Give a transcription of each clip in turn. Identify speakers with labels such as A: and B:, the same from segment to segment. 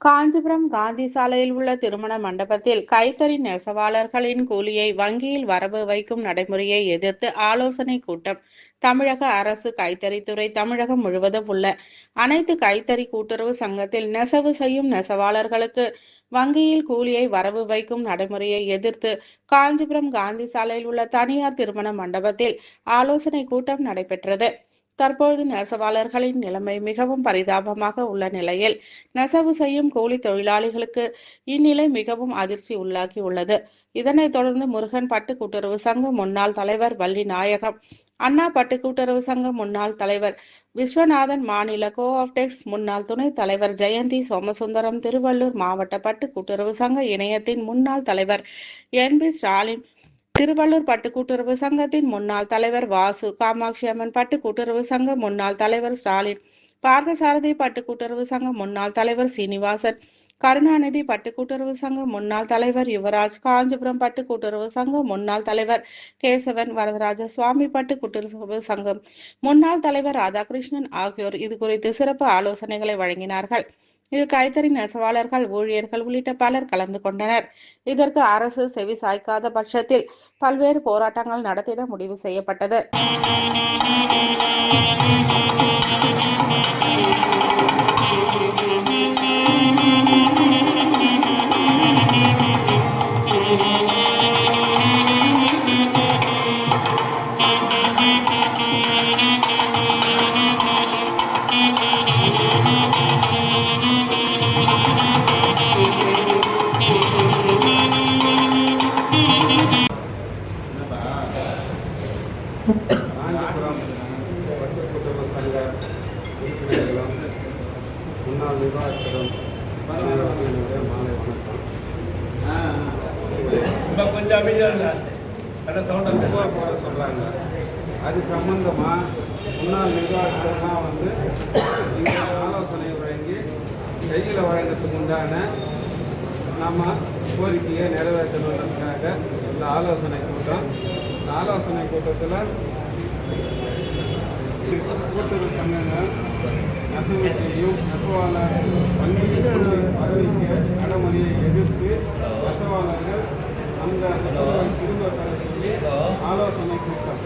A: காஞ்சிபுரம் காந்தி சாலையில் உள்ள திருமண மண்டபத்தில் கைத்தறி நெசவாளர்களின் கூலியை வங்கியில் வரவு வைக்கும் நடைமுறையை எதிர்த்து ஆலோசனை கூட்டம். தமிழக அரசு கைத்தறித்துறை தமிழகம் முழுவதும் உள்ள அனைத்து கைத்தறி கூட்டுறவு சங்கத்தில் நெசவு செய்யும் நெசவாளர்களுக்கு வங்கியில் கூலியை வரவு வைக்கும் நடைமுறையை எதிர்த்து காஞ்சிபுரம் காந்தி சாலையில் உள்ள தனியார் திருமண மண்டபத்தில் ஆலோசனை கூட்டம் நடைபெற்றது. தற்பொழுது நெசவாளர்களின் நிலைமை மிகவும் பரிதாபமாக உள்ள நிலையில் நெசவு செய்யும் கூலி தொழிலாளிகளுக்கு இந்நிலை மிகவும் அதிர்ச்சி உள்ளாகி உள்ளது. இதனைத் தொடர்ந்து முருகன் பட்டு கூட்டுறவு சங்க முன்னாள் தலைவர் வள்ளி நாயகம் அண்ணா பட்டு கூட்டுறவு சங்க முன்னாள் தலைவர் விஸ்வநாதன் மாநில கோஆப்டெக்ஸ் முன்னாள் துணைத் தலைவர் ஜெயந்தி சோமசுந்தரம் திருவள்ளூர் மாவட்ட பட்டு கூட்டுறவு சங்க இணையத்தின் முன்னாள் தலைவர் என் பி ஸ்டாலின் திருவள்ளூர் பட்டு கூட்டுறவு சங்கத்தின் முன்னாள் தலைவர் வாசு காமாட்சி அம்மன் பட்டு கூட்டுறவு சங்க முன்னாள் தலைவர் ஸ்டாலின் பார்த்தசாரதி பட்டு கூட்டுறவு சங்க முன்னாள் தலைவர் சீனிவாசன் கருணாநிதி பட்டு கூட்டுறவு சங்க முன்னாள் தலைவர் யுவராஜ் காஞ்சிபுரம் பட்டு கூட்டுறவு சங்க முன்னாள் தலைவர் கேசவன் வரதராஜ சுவாமி பட்டு கூட்டுறவு சங்கம் முன்னாள் தலைவர் ராதாகிருஷ்ணன் ஆகியோர் இது குறித்து சிறப்பு ஆலோசனைகளை வழங்கினார்கள். இதில் கைத்தறி நெசவாளர்கள் ஊழியர்கள் உள்ளிட்ட பலர் கலந்து கொண்டனர். இதற்கு அரசு செவி சாய்க்காத பட்சத்தில் பல்வேறு போராட்டங்கள் நடத்திட முடிவு செய்யப்பட்டது.
B: காஞ்சிபுரம் பட்டு கூட்டுறவு சங்க உறுப்பினர்களும் முன்னாள் நிர்வாகஸ்தரும் என்னுடைய மாலை வணக்கம்.
C: கொஞ்சம் அமைதியாக
B: போட சொல்கிறாங்க அது சம்பந்தமாக முன்னாள் நிர்வாகஸ்தர்லாம் வந்து ஆலோசனை வழங்கி கையில் வழங்கத்துக்கு உண்டான நாம் கோரிக்கையை நிறைவேற்றணுன்றதுக்காக இந்த ஆலோசனை கூட்டம். இந்த ஆலோசனை கூட்டத்தில் கூட்டுறவு சங்கங்கள் நெசவு செய்யும் நெசவாளர் வங்கியில் அறிவிக்க அடமணியை எதிர்த்து நெசவாளர்கள் அந்த திரும்ப தர சொல்லி ஆலோசனை கூட்டம்.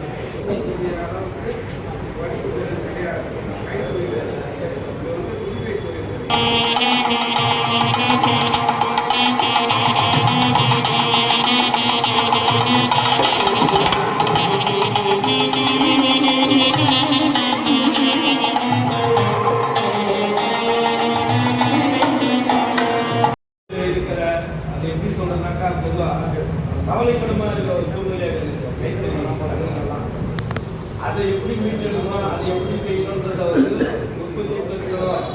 C: கவலைப்படமா இருக்கிற ஒரு சூழ்நிலை கைத்தறி சங்கங்கள்லாம் அதை எப்படி மீட்டெடுக்கணும் அதை எப்படி செய்யணுன்றத வந்து உற்பத்தி பெருக்கணும்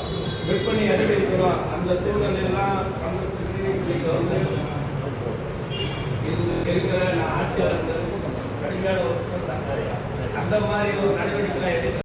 C: விற்பனை அதிகரிக்கணும் அந்த சூழ்நிலையெல்லாம் சங்கத்துக்கு வந்து இது இருக்கிற ஆட்சியாளர்கள் கடுமையான அந்த மாதிரி ஒரு நடவடிக்கை எடுக்க